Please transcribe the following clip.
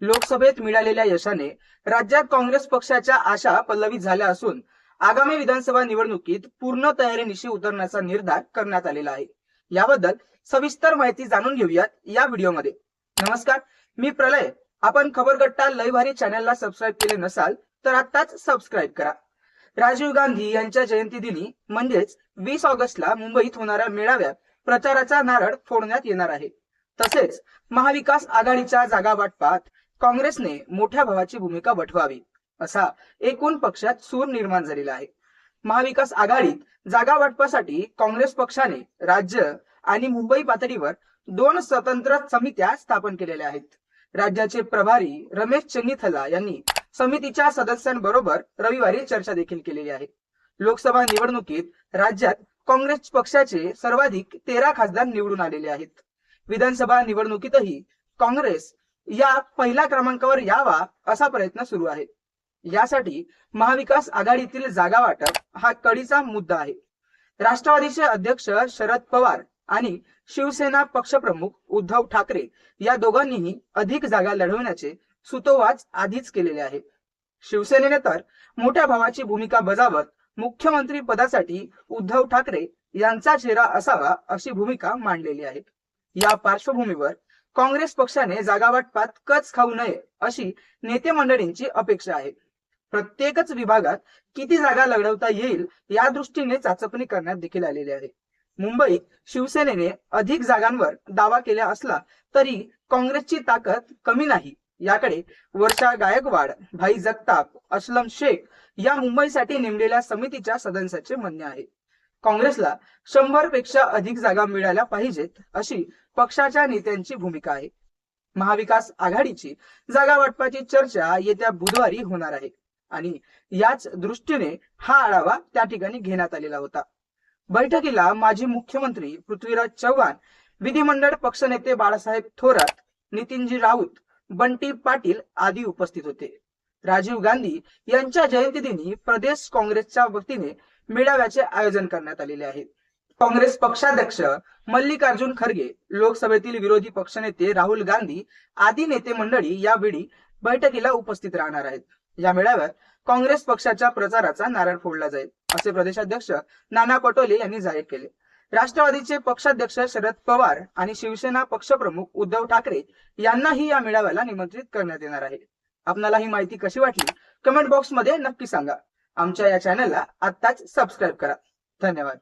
लोकसभेत मिळालेल्या यशाने राज्यात काँग्रेस पक्षाच्या आशा पल्लवित झाल्या असून आगामी विधानसभा निवडणुकीत पूर्ण तयारीनिशी उतरण्याचा निर्धार करण्यात आलेला आहे. याबद्दल सविस्तर माहिती जाणून घेऊयात या व्हिडिओमध्ये. नमस्कार मी प्रलय. आपण खबरगट्टा लयभारी चॅनलला सबस्क्राईब केले नसाल तर आताच सबस्क्राईब करा. राजीव गांधी यांच्या जयंती दिनी म्हणजेच वीस ऑगस्टला मुंबईत होणाऱ्या मेळाव्यात प्रचाराचा नारळ फोडण्यात येणार आहे. तसेच महाविकास आघाडीच्या जागा वाटपात काँग्रेसने मोठ्या भावाची भूमिका वठवावी असा एकूण पक्षात सूर निर्माण झालेला आहे. महाविकास आघाडीत जागा वाटपासाठी काँग्रेस पक्षाने राज्य आणि मुंबई पातळीवर दोन स्वतंत्र समित्या स्थापन केलेल्या आहेत. राज्याचे प्रभारी रमेश चन्नीथला यांनी समितीच्या सदस्यांबरोबर रविवारी चर्चा देखील केलेली आहे. लोकसभा निवडणुकीत राज्यात काँग्रेस पक्षाचे सर्वाधिक तेरा खासदार निवडून आलेले आहेत. विधानसभा निवडणुकीतही काँग्रेस या पहिल्या क्रमांकावर यावा असा प्रयत्न सुरू आहे. यासाठी महाविकास आघाडीतील जागा वाटप हा कडीचा मुद्दा आहे. राष्ट्रवादीचे अध्यक्ष शरद पवार आणि शिवसेना पक्षप्रमुख उद्धव ठाकरे या दोघांनीही अधिक जागा लढवण्याचे सुतोवाच आधीच केलेले आहे. शिवसेनेने तर मोठ्या भावाची भूमिका बजावत मुख्यमंत्री पदासाठी उद्धव ठाकरे यांचा चेहरा असावा अशी भूमिका मांडलेली आहे. या पार्श्वभूमीवर काँग्रेस पक्षाने जागा वाटपात कच खाऊ नये अशी नेते मंडळींची अपेक्षा आहे. प्रत्येकच विभागात किती जागा लढवता येईल या दृष्टीने चाचपणी करण्यात देखील आलेली आहे. मुंबईत शिवसेनेने अधिक जागांवर दावा केला असला तरी काँग्रेसची ताकद कमी नाही. याकडे वर्षा गायकवाड भाई जगताप असलम शेख या मुंबईसाठी नेमलेल्या समितीच्या सदस्याचे म्हणणे आहे. काँग्रेसला शंभरपेक्षा अधिक जागा मिळाल्या पाहिजेत अशी पक्षाच्या नेत्यांची भूमिका आहे. महाविकास आघाडीची जागा वाटपाची चर्चा येत्या बुधवारी होणार आहे आणि याच दृष्टीने हा आढावा त्या ठिकाणी घेण्यात आलेला होता. बैठकीला माजी मुख्यमंत्री पृथ्वीराज चव्हाण विधिमंडळ पक्षनेते बाळासाहेब थोरात नितीनजी राऊत बंटी पाटील आदी उपस्थित होते. राजीव गांधी यांच्या जयंतीदिनी प्रदेश काँग्रेसच्या वतीने मेळाव्याचे आयोजन करण्यात आलेले आहे काँग्रेस पक्षाध्यक्ष मल्लिकार्जुन खरगे लोकसभेतील विरोधी पक्षनेते राहुल गांधी आदी नेते मंडळी यावेळी बैठकीला उपस्थित राहणार आहेत. या मेळाव्यात काँग्रेस पक्षाच्या प्रचाराचा नारळ फोडला जाईल असे प्रदेशाध्यक्ष नाना पटोले यांनी जाहीर केले. राष्ट्रवादीचे पक्षाध्यक्ष शरद पवार आणि शिवसेना पक्षप्रमुख उद्धव ठाकरे यांनाही या मेळाव्याला निमंत्रित करण्यात येणार आहे. आपणाला ही माहिती कशी वाटली? कमेंट बॉक्समध्ये नक्की सांगा. आमच्या या चॅनलला आत्ताच सबस्क्राईब करा. धन्यवाद.